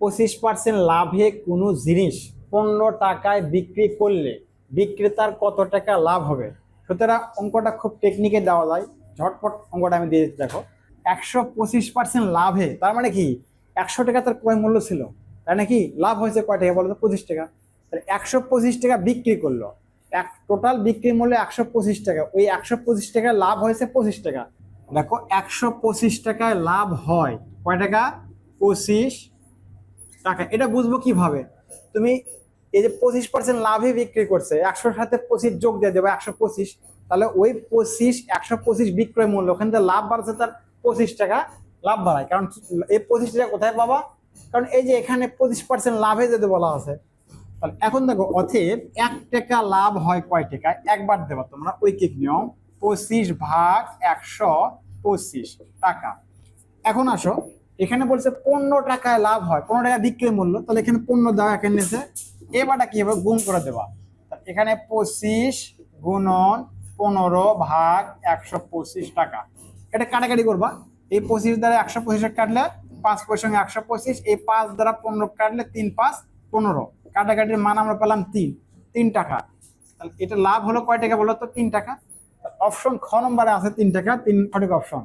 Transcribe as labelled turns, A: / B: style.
A: পঁচিশ পার্সেন্ট লাভে কোনো জিনিস পনেরো টাকায় বিক্রি করলে বিক্রেতার কত টাকা লাভ হবে? সুতরাং অঙ্কটা খুব টেকনিকে দেওয়া যায়। ঝটপট অঙ্কটা আমি দিয়ে দিচ্ছি, দেখো। একশো পঁচিশ পার্সেন্ট লাভে, তার মানে কি? একশো টাকা তার ক্রয় মূল্য ছিল। তাই নাকি? লাভ হয়েছে কয় টাকা বলো তো পঁচিশ টাকা। তাহলে একশো পঁচিশ টাকা বিক্রি করল। এক টোটাল বিক্রি মূল্য একশো পঁচিশ টাকা। ওই একশো পঁচিশ টাকা লাভ হয়েছে পঁচিশ টাকা। দেখো, একশো পঁচিশ টাকায় লাভ হয়। কয় টাকা? পঁচিশ টাকা, এটা বুঝব কীভাবে? তুমি এই যে পঁচিশ পার্সেন্ট লাভে বিক্রি করছে, একশোর সাথে পঁচিশ যোগ দিয়ে দেবে একশো পঁচিশ, তাহলে ওই পঁচিশ, একশো পঁচিশ বিক্রয় মূল্য, ওখানে যে লাভ বাড়ছে তার পঁচিশ টাকা, লাভ বাড়ায়। কারণ এই পঁচিশ টাকা কোথায় পাবা? কারণ এই যে এখানে পঁচিশ পার্সেন্ট লাভে যদি বলা আছে, তাহলে এখন দেখো অথেব এক টাকা লাভ হয় কয় টাকা একবার দেবা তোমরা ঐকিক নিয়ম? পঁচিশ ভাগ একশো পঁচিশ টাকা। এখন আসো। এখানে বলছে পনেরো টাকায় লাভ হয়। পনেরো টাকা বিক্রি মূল্য? তাহলে এখানে পনেরো দেওয়া নিয়েছে এবারটা কি হবে? গুণ করে তা এখানে পঁচিশ গুণন পনেরো ভাগ একশো পঁচিশ টাকা। এটা কাটাকাটি করবা। এই পঁচিশ দ্বারা একশো পঁচিশ কাটলে পাঁচ পয়সা একশো পঁচিশ। এই পাঁচ দ্বারা পনেরো কাটলে তিন পাঁচ পনেরো। কাটাকাটির মান আমরা পেলাম তিন। তিন টাকা। তাহলে এটা লাভ হলো কয় টাকা বলো তো তিন টাকা। অপশন খ নম্বরে আছে তিন টাকা, তিন সঠিক অপশন